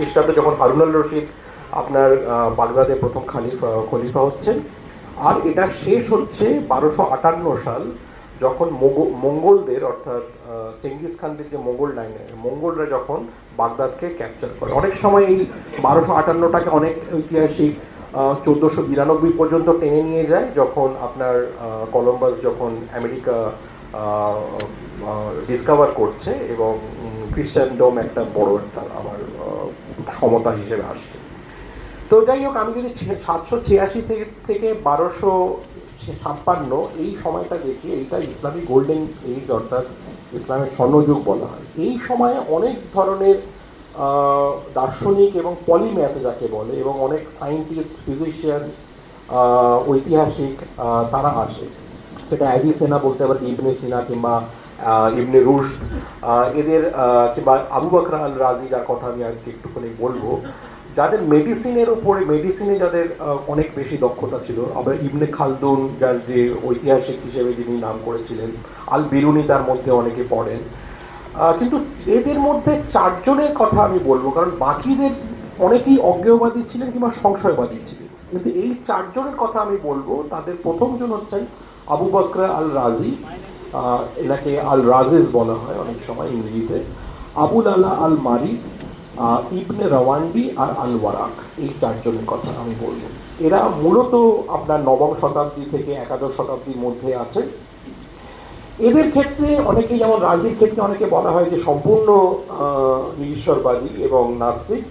খ্রিস্টাব্দে যখন হারুনাল রশিদ আপনার বাগদাদে প্রথম খালিফা খলিফা হচ্ছেন, আর এটা শেষ হচ্ছে বারোশো আটান্ন সাল যখন মঙ্গলদের, অর্থাৎ চেঙ্গিস খানদের যে মোগল লাইনে, মঙ্গলরা যখন বাগদাদকে ক্যাপচার করে। অনেক সময় এই বারোশো আটান্নটাকে অনেক ঐতিহাসিক চোদ্দোশো বিরানব্বই পর্যন্ত টেনে নিয়ে যায় যখন আপনার কলম্বাস যখন আমেরিকা ডিসকভার করছে এবং খ্রিস্টানডম একটা বড় একটা আমার সমতা হিসেবে আসছে। তো যাই হোক, আমি যদি সাতশো ছিয়াশি থেকে থেকে বারোশো ছাপ্পান্ন এই সময়টা দেখি, এইটা ইসলামিক গোল্ডেন এইজ অর্থাৎ ইসলামের স্বর্ণযুগ বলা হয়। এই সময়ে অনেক ধরনের দার্শনিক এবং পলিম্যাথ যাকে বলে এবং অনেক সায়েন্টিস্ট, ফিজিশিয়ান ঐতিহাসিক তারা আসে। সেটা অ্যাবি সেনা বলতে পারে ইবনে সিনা কিংবা ইবনে রুশ এদের কিংবা আবু বকর আল রাজি যার কথা আমি আজকে একটুখানি বলব, যাদের মেডিসিনের উপরে মেডিসিনে যাদের অনেক বেশি দক্ষতা ছিল, আবার ইবনে খালদুন যার যে ঐতিহাসিক হিসেবে যিনি নাম করেছিলেন আল বিরুনি তার মধ্যে অনেকে পড়েন। কিন্তু এদের মধ্যে চারজনের কথা আমি বলব, কারণ বাকিদের অনেকেই অজ্ঞেয়বাদী ছিলেন কিংবা সংশয়বাদী ছিলেন। কিন্তু এই চারজনের কথা আমি বলব, তাদের প্রথমজন হচ্ছেন আবু বকর আল রাজি এনাকে আল রাজেস বলা হয় অনেক সময় ইংরেজিতে। আবুল আলা আল মারি ইবনে রওয়ান্ডি আর আল ওয়ারাক এই চারজনের কথা আমি বলব। এরা মূলত আপনার নবম শতাব্দী থেকে একাদশ শতাব্দীর মধ্যে আছে। এদের ক্ষেত্রে অনেকে, যেমন রাজির ক্ষেত্রে অনেকে বলা হয় যে সম্পূর্ণ নিরীশ্বরবাদী এবং নাস্তিক।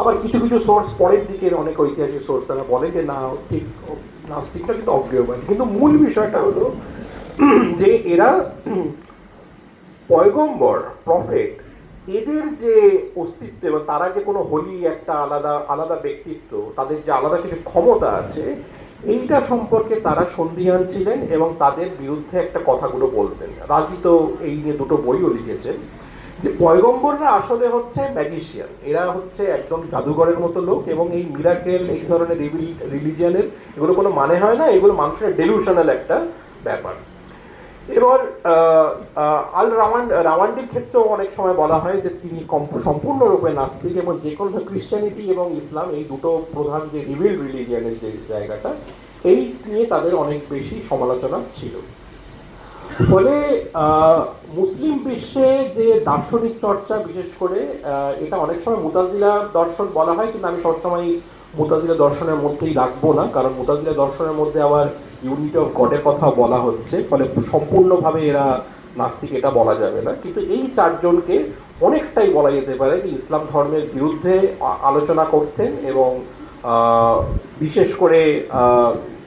আবার কিছু কিছু সোর্স পরের দিকের অনেক ঐতিহাসিক সোর্স তারা বলে যে না, ঠিক, নাস্তিকটা কিন্তু অজ্ঞেয়বাদী কিন্তু মূল বিষয়টা হলো যে এরা পয়গম্বর প্রফেট এদের যে অস্তিত্ব এবং তারা যে কোনো হোলি একটা আলাদা আলাদা ব্যক্তিত্ব, তাদের যে আলাদা কিছু ক্ষমতা আছে, এইটা সম্পর্কে তারা সন্দিহান ছিলেন এবং তাদের বিরুদ্ধে একটা কথাগুলো বলতেন। রাজি তো এই নিয়ে দুটো বইও লিখেছেন। যে পয়গম্বররা আসলে হচ্ছে ম্যাজিশিয়ান। এরা হচ্ছে একদম জাদুঘরের মতো লোক এবং এই মিরাকেল এই ধরনের রিলিজিয়ানের এগুলো কোনো মানে হয় না, এগুলো মানুষের ডেলিউশনাল একটা ব্যাপার। এবার আল রাওয়ান রাওয়ান্ডির ক্ষেত্রেও অনেক সময় বলা হয় যে তিনি সম্পূর্ণরূপে নাস্তিক এবং যে কোনো ক্রিশ্চিয়ানিটি এবং ইসলাম এই দুটো প্রধান যে রিভিল রিলিজিয়ানের যে জায়গাটা, এই নিয়ে তাদের অনেক বেশি সমালোচনা ছিল। ফলে মুসলিম বিশ্বে যে দার্শনিক চর্চা, বিশেষ করে এটা অনেক সময় মুতাজিলা দর্শন বলা হয়, কিন্তু আমি সবসময় মুতাজিলা দর্শনের মধ্যেই রাখব না, কারণ মুতাজিলা দর্শনের মধ্যে আবার ইউনিটি অফ গডের কথা বলা হচ্ছে, ফলে সম্পূর্ণভাবে এরা নাস্তিক এটা বলা যাবে না। কিন্তু এই চারজনকে অনেকটাই বলা যেতে পারে যে ইসলাম ধর্মের বিরুদ্ধে আলোচনা করতেন এবং বিশেষ করে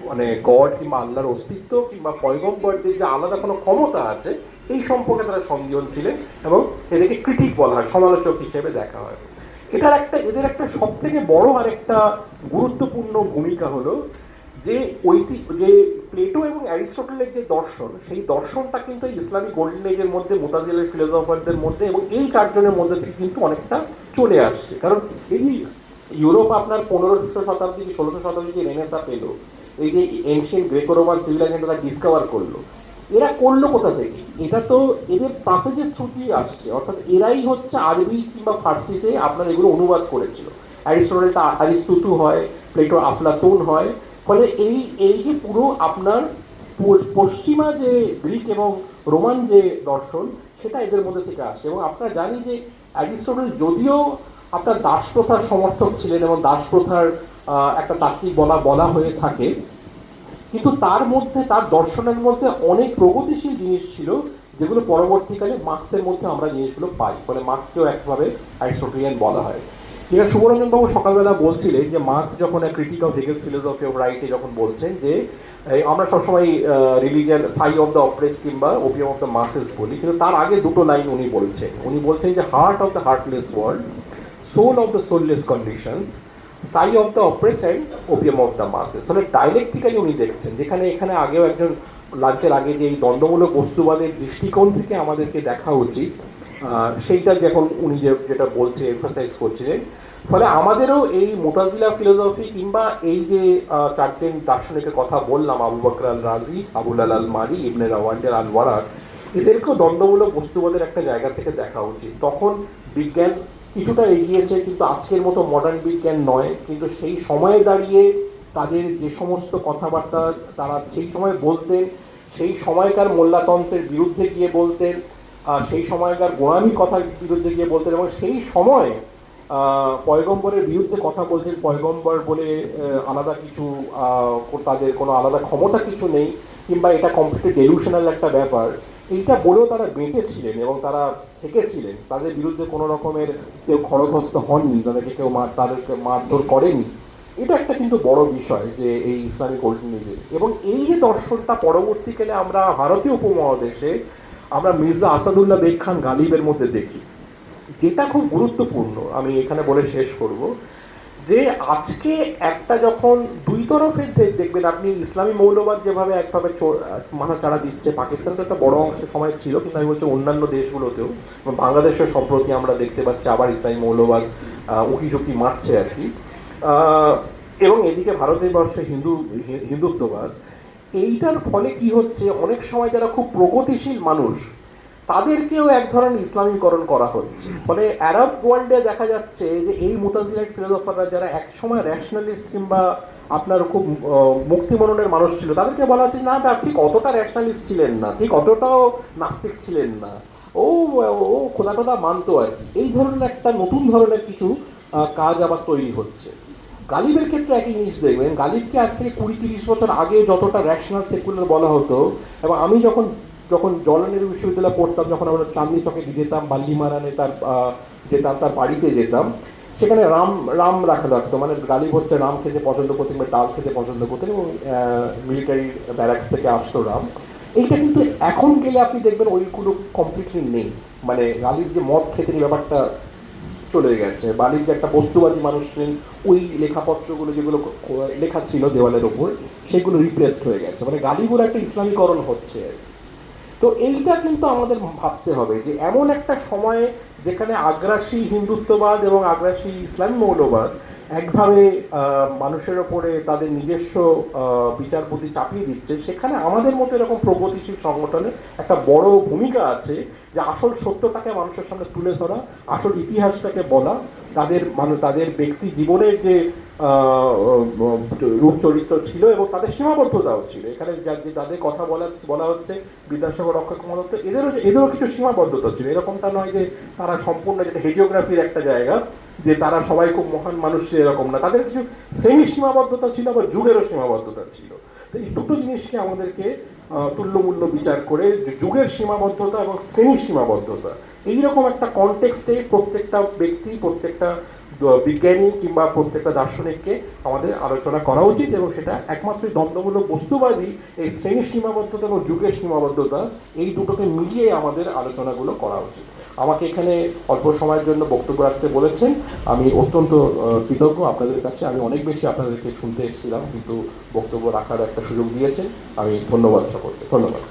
মানে গড কিংবা আল্লাহর অস্তিত্ব কিংবা পয়গম্বরদের যে আলাদা কোনো ক্ষমতা আছে, এই সম্পর্কে তারা সন্দেহন ছিলেন এবং এদেরকে ক্রিটিক বলা হয়, সমালোচক হিসেবে দেখা হয়। এটার একটা, এদের একটা সব থেকে বড় আর একটা গুরুত্বপূর্ণ ভূমিকা হলো যে ঐতি যে প্লেটো এবং অ্যারিস্টটলের যে দর্শন সেই দর্শনটা কিন্তু ইসলামিক গোল্ডেন এজের মধ্যে মোতাজিলের ফিলোসফারদের মধ্যে এবং এই চারজনের মধ্যে থেকে কিন্তু অনেকটা চলে আসছে। কারণ এই ইউরোপ আপনার পনেরোশো শতাব্দী কি ষোলোশো শতাব্দী যে রেনেসা পেল এই যে এনশিয়েন্ট গ্রেকো রোমান সিভিলাইজেশন তারা ডিসকভার করল এরা করল কোথা থেকে? এটা তো এদের প্যাসেজের থ্রু দিয়ে আসছে। অর্থাৎ এরাই হচ্ছে আরবি কিংবা ফার্সিতে আপনার এগুলো অনুবাদ করেছিল। অ্যারিস্টোটেলটা আরিস্তুতু হয় প্লেটো আফলাতুন হয় ফলে এই এই যে পুরো আপনার পশ্চিমা যে গ্রিক এবং রোমান যে দর্শন, সেটা এদের মধ্যে থেকে আসে। এবং আপনারা জানি যে অ্যারিস্টোটল যদিও আপনার দাস প্রথার সমর্থক ছিলেন এবং দাস প্রথার একটা তাত্ত্বিক বলা বলা হয়ে থাকে, কিন্তু তার মধ্যে, তার দর্শনের মধ্যে অনেক প্রগতিশীল জিনিস ছিল, যেগুলো পরবর্তীকালে মার্ক্সের মধ্যে আমরা জিনিসগুলো পাই। ফলে মার্কসকেও একভাবে অ্যারিস্টোটেলিয়ান বলা হয়। যেটা সুবরঞ্জন বাবু সকালবেলা বলছিলেন যে মার্কস যখন critique of Hegel's philosophy of রাইটে যখন বলছেন যে আমরা সবসময় religion sigh of the oppressed কিংবা ওপিয়াম অফ দ্য মাসেস বলি, কিন্তু তার আগে দুটো লাইন উনি বলছেন। উনি বলছেন যে heart of the heartless world soul of the soulless conditions sigh of the oppressed and opium of the masses মানে ডাইলেকটিক্যালি উনি দেখছেন, যেখানে এখানে আগেও একজন লাঞ্চের আগে যে এই দ্বন্দ্বমূলক বস্তুবাদের দৃষ্টিকোণ থেকে আমাদেরকে দেখা উচিত সেইটা যখন উনি যে- যেটা বলছে এমফাসাইজ করছিলেন ফলে আমাদেরও এই মোতাজিলা ফিলোসফি কিংবা এই যে আহ, চারজন দার্শনিকের কথা বললাম আবু বকর আল রাজি আবুল আল মারি ইবনে রাওয়ান্ডের আল ওয়ারাক এদেরকেও দ্বন্দ্বমূলক বস্তুবাদের একটা জায়গা থেকে দেখা উচিত। তখন বিজ্ঞান কিছুটা এগিয়েছে কিন্তু আজকের মতো মডার্ন বিজ্ঞান নয়। কিন্তু সেই সময়ে দাঁড়িয়ে তাদের যে সমস্ত কথাবার্তা তারা সেই সময় বলতেন সেই সময়কার মোল্লাতন্ত্রের বিরুদ্ধে গিয়ে বলতেন আহ, সেই সময়কার গোড়ামি কথার বিরুদ্ধে গিয়ে বলতেন এবং সেই সময় পয়গম্বরের বিরুদ্ধে কথা বলছেন পয়গম্বর বলে আলাদা কিছু তাদের কোনো আলাদা ক্ষমতা কিছু নেই কিংবা এটা কমপ্লিটলি ডেলিউশনাল একটা ব্যাপার। এইটা বলেও তারা বেঁচেছিলেন এবং তারা থেকেছিলেন। তাদের বিরুদ্ধে কোনো রকমের কেউ খড়গস্ত হননি তাদেরকে কেউ মার তাদেরকে মারধর করেনি। এটা একটা কিন্তু বড় বিষয় যে এই ইসলামিক ওল্ডিনিজে এবং এই যে দর্শনটা পরবর্তীকালে আমরা ভারতীয় উপমহাদেশে আমরা মির্জা আসাদুল্লাহ বেগ খান গালিবের মধ্যে দেখি। যেটা খুব গুরুত্বপূর্ণ, আমি এখানে বলে শেষ করব, যে আজকে একটা যখন দুই তরফের দেখবেন আপনি ইসলামী মৌলবাদ যেভাবে একভাবে মাথা চাড়া দিচ্ছে, পাকিস্তান তো একটা বড় অংশের সময় ছিল, কিন্তু আমি বলছি অন্যান্য দেশগুলোতেও বাংলাদেশের সম্প্রতি আমরা দেখতে পাচ্ছি আবার ইসলামী মৌলবাদ উকি ঝুঁকি মারছে আর কি। এবং এদিকে ভারতের বর্ষে হিন্দু হিন্দুত্ববাদ এইটার ফলে কি হচ্ছে? অনেক সময় যারা খুব প্রগতিশীল মানুষ তাদেরকেও এক ধরনের ইসলামীকরণ করা হচ্ছে। ফলে অ্যারব ওয়ার্ল্ডে দেখা যাচ্ছে যে এই মুতাজিলাইট ফিলোসফাররা যারা একসময় র্যাশনালিস্ট কিংবা আপনার খুব আহ, মুক্তিমননের মানুষ ছিল তাদেরকে বলা হচ্ছে না না ঠিক অতটা র্যাশনালিস্ট ছিলেন না ঠিক অতটাও নাস্তিক ছিলেন না। ও ও খোদা টোদা মানতো আর কি। এই ধরনের একটা নতুন ধরনের কিছু কাজ আবার তৈরি হচ্ছে। গালিবের ক্ষেত্রে একই জিনিস দেখবেন, গালিবকে আজ থেকে কুড়ি তিরিশ বছর আগে যতটা র্যাশনাল সেকুলার বলা হতো, এবং আমি যখন যখন জলনেরু বিশ্ববিদ্যালয়ে পড়তাম, যখন আমরা চাঁদনি চকে যেতাম বাল্লিমারানে তার যেতাম, তার বাড়িতে যেতাম, সেখানে রাম রাম রাখা থাকতো মানে গালিব হচ্ছে রাম খেতে পছন্দ করতেন বা ডাল খেতে পছন্দ করতেন, এবং মিলিটারি ব্যারাক্স থেকে আসতো রাম। এইটা কিন্তু এখন গেলে আপনি দেখবেন ওইগুলো কমপ্লিটলি নেই। মানে গালিব যে মদ এই ব্যাপারটা চলে গেছে বালির যে একটা বস্তুবাদী মানুষ ছিলেন ওই লেখাপত্রগুলো যেগুলো লেখা ছিল দেওয়ালের ওপর, সেগুলো রিপ্লেসড হয়ে গেছে মানে গালিগুলো একটা ইসলামীকরণ হচ্ছে। তো এইটা কিন্তু আমাদের ভাবতে হবে যে এমন একটা সময়ে যেখানে আগ্রাসী হিন্দুত্ববাদ এবং আগ্রাসী ইসলাম মৌলবাদ একভাবে মানুষের ওপরে তাদের নিজস্ব আহ, বিচার বুদ্ধি চাপিয়ে দিচ্ছে সেখানে আমাদের মতো এরকম প্রগতিশীল সংগঠনের একটা বড় ভূমিকা আছে যে আসল সত্যটাকে মানুষের সামনে তুলে ধরা আসল ইতিহাসটাকে বলা তাদের মানে তাদের ব্যক্তি জীবনের যে রূপ চরিত্র ছিল এবং তাদের সীমাবদ্ধতাও ছিল। এখানে যা- যে যাদের কথা বলা বলা হচ্ছে বিদ্যাসাগর অক্ষয় কুমার দত্ত এদেরও এদেরও কিছু সীমাবদ্ধতা ছিল। এরকমটা নয় যে তারা সম্পূর্ণ যেটা হেজিওগ্রাফির একটা জায়গা যে তারা সবাই খুব মহান মানুষ এরকম না। তাদের কিছু শ্রেণি সীমাবদ্ধতা ছিল, আবার যুগেরও সীমাবদ্ধতা ছিল। এই দুটো জিনিসকে আমাদেরকে তুল্যমূল্য বিচার করে যুগের সীমাবদ্ধতা এবং শ্রেণির সীমাবদ্ধতা। এইরকম একটা কনটেক্সটে প্রত্যেকটা ব্যক্তি, প্রত্যেকটা বিজ্ঞানী কিংবা প্রত্যেকটা দার্শনিককে আমাদের আলোচনা করা উচিত এবং সেটা একমাত্র দ্বন্দ্বমূলক বস্তুবাদী এই শ্রেণির সীমাবদ্ধতা এবং যুগের সীমাবদ্ধতা এই দুটোকে মিলিয়ে আমাদের আলোচনাগুলো করা উচিত। আমাকে এখানে অল্প সময়ের জন্য বক্তব্য রাখতে বলেছেন। আমি অত্যন্ত কৃতজ্ঞ আপনাদের কাছে। আমি অনেক বেশি আপনাদেরকে শুনতে এসেছিলাম, কিন্তু বক্তব্য রাখার একটা সুযোগ দিয়েছেন। আমি ধন্যবাদ সকলকে। ধন্যবাদ।